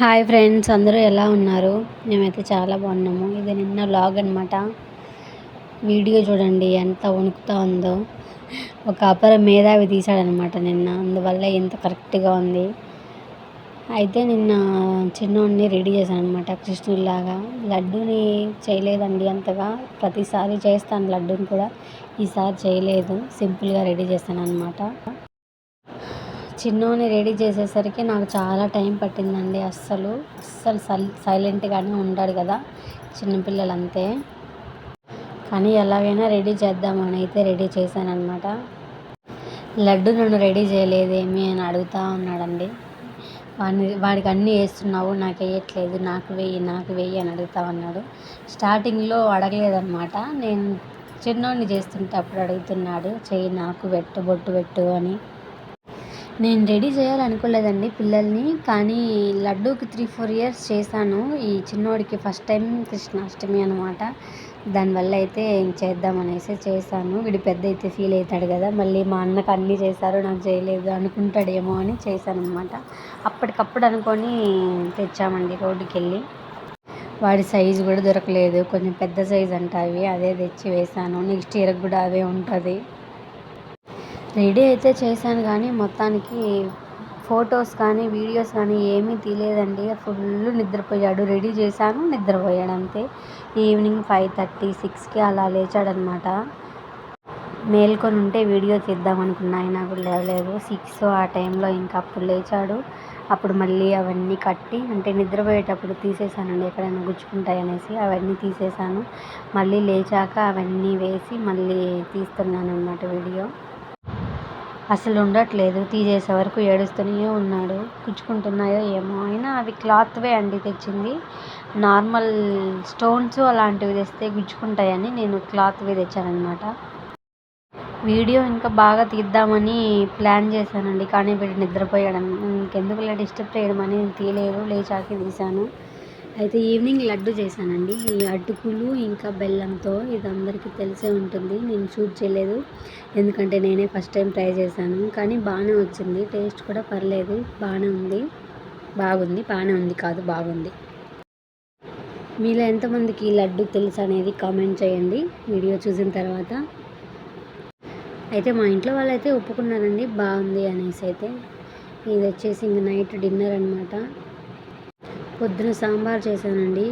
Hi friends అందరూ ఎలా ఉన్నారు? మేమైతే చాలా బాగున్నాము. ఇది నిన్న లాగ్ అనమాట వీడియో చూడండి ఎంత వణుకుతా ఉందో. ఒక అపర మేధావి తీశాడనమాట నిన్న. అందువల్ల ఎంత కరెక్ట్గా ఉంది. అయితే నిన్న చిన్నోడిని రెడీ చేశాను అనమాట కృష్ణుడిలాగా. లడ్డూని చేయలేదండి అంతగా. ప్రతిసారి చేస్తాను లడ్డూని కూడా. ఈసారి చేయలేదు. సింపుల్గా రెడీ చేస్తాను అనమాట చిన్నోని రెడీ చేసేసరికి నాకు చాలా టైం పట్టిందండి అస్సలు. అస్సలు సల్ సైలెంట్గానే ఉంటాడు కదా చిన్నపిల్లలు అంతే కానీ ఎలాగైనా రెడీ చేద్దామని అయితే రెడీ చేశాను అనమాట లడ్డు నన్ను రెడీ చేయలేదేమి అని అడుగుతూ ఉన్నాడండి. వాడిని వాడికి అన్నీ వేస్తున్నావు నాకు వేయట్లేదు నాకు వెయ్యి నాకు వెయ్యి అని అడుగుతా ఉన్నాడు. స్టార్టింగ్లో అడగలేదన్నమాట. నేను చిన్నోడిని చేస్తుంటే అప్పుడు అడుగుతున్నాడు చెయ్యి నాకు పెట్టు బొట్టు పెట్టు అని. నేను రెడీ చేయాలనుకోలేదండి పిల్లల్ని కానీ లడ్డూకి త్రీ ఫోర్ ఇయర్స్ చేశాను. ఈ చిన్నోడికి ఫస్ట్ టైం కృష్ణాష్టమి అనమాట దానివల్ల అయితే చేద్దామనేసి చేశాను. వీడు పెద్ద అయితే ఫీల్ అవుతాడు కదా మళ్ళీ మా అన్నకు అన్నీ చేశారు నాకు చేయలేదు అనుకుంటాడేమో అని చేశాను అనమాట అప్పటికప్పుడు అనుకొని తెచ్చామండి రోడ్డుకి వెళ్ళి వాడి సైజు కూడా దొరకలేదు కొంచెం పెద్ద సైజు అంట అవి అదే తెచ్చి వేశాను. నెక్స్ట్ ఇయర్కి కూడా అదే ఉంటుంది. రెడీ అయితే చేశాను కానీ మొత్తానికి ఫొటోస్ కానీ వీడియోస్ కానీ ఏమీ తీయలేదండి. ఫుల్ నిద్రపోయాడు. రెడీ చేశాను నిద్రపోయాడు అంతే. ఈవినింగ్ ఫైవ్ థర్టీ సిక్స్కి అలా లేచాడనమాట. మేల్కొని ఉంటే వీడియో తీద్దాం అనుకున్నా. అయినా కూడా లేవలేదు. సిక్స్ ఆ టైంలో ఇంకా అప్పుడు లేచాడు. అప్పుడు మళ్ళీ అవన్నీ కట్టి అంటే నిద్రపోయేటప్పుడు తీసేసానండి ఎక్కడైనా గుచ్చుకుంటాయి అనేసి అవన్నీ తీసేసాను మళ్ళీ లేచాక అవన్నీ వేసి మళ్ళీ తీస్తున్నాను అనమాట వీడియో. అసలు ఉండట్లేదు తీసేసే వరకు ఏడుస్తూనే ఉన్నాడు. గుచ్చుకుంటున్నాయో ఏమో. అయినా అవి క్లాత్వే అండి తెచ్చింది. నార్మల్ స్టోన్స్ అలాంటివి తెస్తే గుచ్చుకుంటాయని నేను క్లాత్వే తెచ్చానమాట వీడియో ఇంకా బాగా తీద్దామని ప్లాన్ చేశానండి. కానీ వీడు నిద్రపోయాడు. ఇంకెందుకు ఇలా డిస్టర్బ్ చేయడం అని తీయలేదు. లేచాకి తీశాను. అయితే ఈవినింగ్ లడ్డు చేశానండి. ఈ అటుకులు ఇంకా బెల్లంతో ఇది అందరికీ తెలిసే ఉంటుంది. నేను షూట్ చేయలేదు. ఎందుకంటే నేనే ఫస్ట్ టైం ట్రై చేశాను. కానీ బాగానే వచ్చింది. టేస్ట్ కూడా పర్లేదు. బాగానే ఉంది. బాగుంది. బాగానే ఉంది కాదు బాగుంది. మీలో ఎంతమందికి ఈ లడ్డు తెలుసు అనేది కామెంట్ చేయండి. వీడియో చూసిన తర్వాత. అయితే మా ఇంట్లో వాళ్ళైతే ఒప్పుకున్నారండి. బాగుంది అనేసి అయితే. ఇది వచ్చేసి ఇంక నైట్ డిన్నర్ అనమాట పొద్దున సాంబార్ చేశానండి.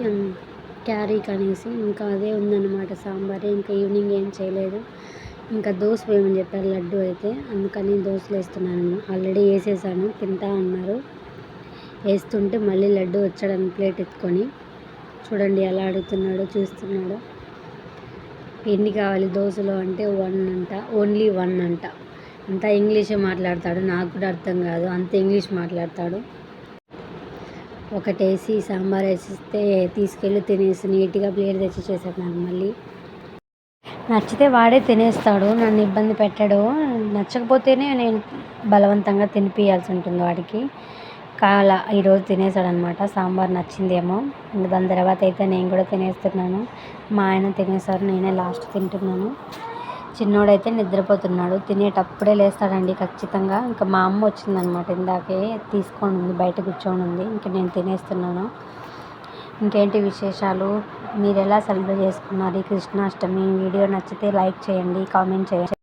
క్యారీ అనేసి ఇంకా అదే ఉందన్నమాట సాంబారే. ఇంకా ఈవినింగ్ ఏం చేయలేదు. ఇంకా దోశ వేయమని చెప్పారు లడ్డు అయితే. అందుకని దోశలు వేస్తున్నాను. ఆల్రెడీ వేసేసాను. తింటా ఉన్నారు వేస్తుంటే మళ్ళీ లడ్డు వచ్చాడని ప్లేట్ ఎత్తుకొని చూడండి ఎలా అడుగుతున్నాడో చూస్తున్నాడు. ఎన్ని కావాలి దోశలు అంటే వన్ అంట ఓన్లీ వన్ అంట. అంతా ఇంగ్లీషే మాట్లాడతాడు. నాకు కూడా అర్థం కాదు. అంత ఇంగ్లీష్ మాట్లాడతాడు. ఒకటేసి సాంబార్ వేసిస్తే తీసుకెళ్ళి తినేసి నీట్గా ప్లేట్ తెచ్చి చేశాడు నాకు మళ్ళీ. నచ్చితే వాడే తినేస్తాడు నన్ను ఇబ్బంది పెట్టాడు. నచ్చకపోతేనే నేను బలవంతంగా తినిపించాల్సి ఉంటుంది వాడికి. కాల ఈరోజు తినేసాడు అనమాట సాంబార్ నచ్చిందేమో. దాని తర్వాత అయితే నేను కూడా తినేస్తున్నాను. మా ఆయన తినేసారు నేనే లాస్ట్ తింటున్నాను. చిన్నోడైతే నిద్రపోతున్నాడు. తినేటప్పుడే లేస్తాడండి ఖచ్చితంగా. ఇంకా మా అమ్మ వచ్చిందనమాట ఇందాకే తీసుకొని ఉంది బయట కూర్చొని ఉంది ఇంకా నేను తినేస్తున్నాను. ఇంకేంటి విశేషాలు? మీరు ఎలా సెలబ్రేట్ చేసుకున్నారు? ఈ కృష్ణాష్టమి వీడియో నచ్చితే లైక్ చేయండి కామెంట్ చేయండి.